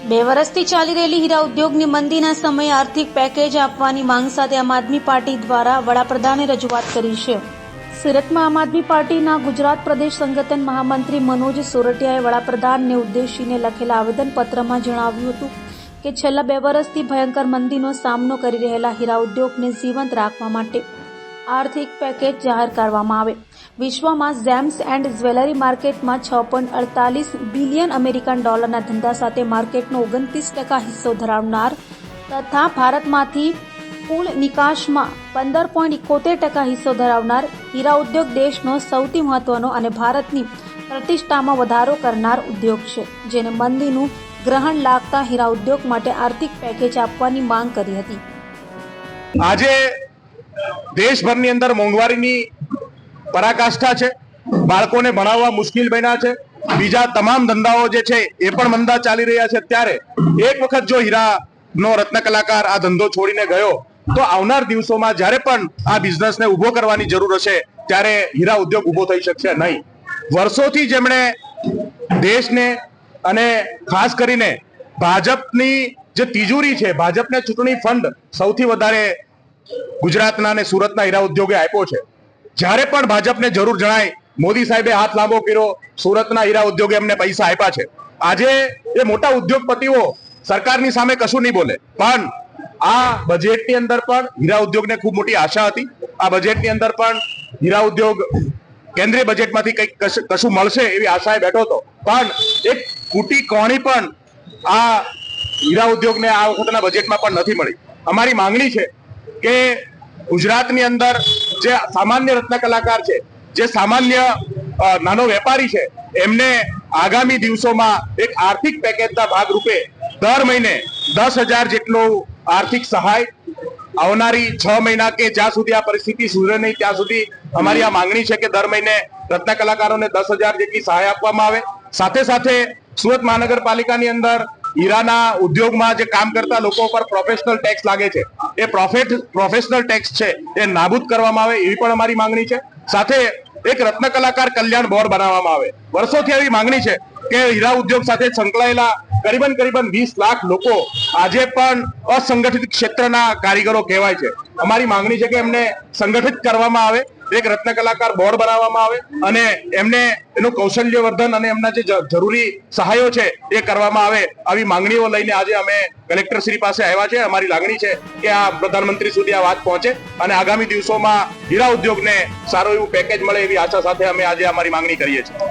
બે વર્ષથી ચાલી રહેલી હીરા ઉદ્યોગની મંદીના સમયે આર્થિક પેકેજ આપવાની માંગ સાથે આમ આદમી પાર્ટી દ્વારા વડાપ્રધાને રજૂઆત કરી છે. સુરતમાં આમ આદમી પાર્ટીના ગુજરાત પ્રદેશ સંગઠન મહામંત્રી મનોજ સોરઠિયાએ વડાપ્રધાનને ઉદ્દેશીને લખેલા આવેદનપત્રમાં જણાવ્યું હતું કે છેલ્લા બે વર્ષથી ભયંકર મંદીનો સામનો કરી રહેલા હીરા ઉદ્યોગને જીવંત રાખવા માટે આર્થિક પેકેજ જાહેર કરવામાં આવે. વિશ્વમાં જેમ્સ એન્ડ જ્વેલરી માર્કેટમાં છ પોઈન્ટ અડતાલીસ બિલિયન અમેરિકન ડોલરના ધંધા સાથે માર્કેટનો ઓગણત્રીસ ટકા હિસ્સો ધરાવનાર તથા ભારતમાંથી કુલ નિકાસમાં પંદર પોઈન્ટ ઇકોતેર ટકા હિસ્સો ધરાવનાર હીરા ઉદ્યોગ દેશનો સૌથી મહત્વનો અને ભારતની પ્રતિષ્ઠામાં વધારો કરનાર ઉદ્યોગ છે જેને મંદીનું ગ્રહણ લાગતા હીરા ઉદ્યોગ માટે આર્થિક પેકેજ આપવાની માંગ કરી હતી. આજે દેશભરની અંદર મોંઘવારીની પરાકાષ્ઠા છે, બાળકોને ભણાવવા મુશ્કેલ બન્યા છે, બીજા તમામ ધંધાઓ જે છે એ પણ મંદા ચાલી રહ્યા છે. ત્યારે એક વખત જો હીરા નો રત્ન કલાકાર આ ધંધો છોડીને ગયો, તો આવનાર દિવસોમાં જ્યારે પણ આ બિઝનેસને ઊભો કરવાની જરૂર હશે, ત્યારે હીરા ઉદ્યોગ ઊભો થઈ શકશે નહીં. વર્ષોથી જેમણે દેશને અને ખાસ કરીને ભાજપની જે તિજોરી છે, ભાજપને ચૂંટણી ફંડ સૌથી વધારે ગુજરાતના અને સુરતના હીરા ઉદ્યોગે આપ્યો છે. જ્યારે પણ ભાજપને જરૂર જણાય, મોદી સાહેબે હાથ લાંબો કર્યો, સુરતના હીરા ઉદ્યોગે અમને પૈસા આપ્યા છે. આજે એ મોટા ઉદ્યોગપતિઓ સરકારની સામે કશું નહીં બોલે. પણ આ બજેટની અંદર પણ હીરા ઉદ્યોગને ખૂબ મોટી આશા હતી. આ બજેટની અંદર પણ હીરા ઉદ્યોગ કેન્દ્રીય બજેટમાંથી કંઈક કશું મળશે એવી આશાએ બેઠો હતો. પણ એક કુટી કોણી પણ આ હીરા ઉદ્યોગને આ વખતના બજેટમાં પણ નથી મળી. અમારી માંગણી છે કે ગુજરાતની અંદર જે સામાન્ય રત્ન કલાકાર છે, જે સામાન્ય નાનો વેપારી છે, એમને આગામી દિવસોમાં એક આર્થિક પેકેજના ભાગરૂપે દર મહિને દસ હજાર જેટલું આર્થિક સહાય આવનારી છ મહિના કે જ્યાં સુધી આ પરિસ્થિતિ સુધરે નહીં, ત્યાં સુધી અમારી આ માંગણી છે કે દર મહિને રત્ન કલાકારોને દસ હજાર જેટલી સહાય આપવામાં આવે. સાથે સાથે સુરત મહાનગરપાલિકાની અંદર હીરાના ઉદ્યોગમાં જે કામ કરતા લોકો પર પ્રોફેશનલ ટેક્સ લાગે છે. એ પ્રોફેટ પ્રોફેશનલ ટેક્સ છે. એ નાબૂદ કરવામાં આવે એવી પણ અમારી માંગણી છે. સાથે એક રત્ન કલાકાર કલ્યાણ બોર્ડ બનાવવામાં આવે. વર્ષોથી એવી માંગણી છે કે હીરા ઉદ્યોગ સાથે સંકળાયેલા કરીબન કરીબન વીસ લાખ લોકો આજે પણ અસંગઠિત ક્ષેત્રના કારીગરો કહેવાય છે. અમારી માંગણી છે કે એમને સંગઠિત કરવામાં આવે. એક રત્ન કલાકાર બોર્ડ બનાવવામાં આવે અને એમને એનું કૌશલ્યવર્ધન અને એમના જે જરૂરી સહાયો છે એ કરવામાં આવે આવી માંગણીઓ લઈને આજે અમે કલેક્ટર શ્રી પાસે આવ્યા છે. અમારી લાગણી છે કે આ પ્રધાનમંત્રી સુધી આ વાત પહોંચે અને આગામી દિવસોમાં હીરા ઉદ્યોગને સારું એવું પેકેજ મળે એવી આશા સાથે અમે આજે અમારી માંગણી કરીએ છીએ.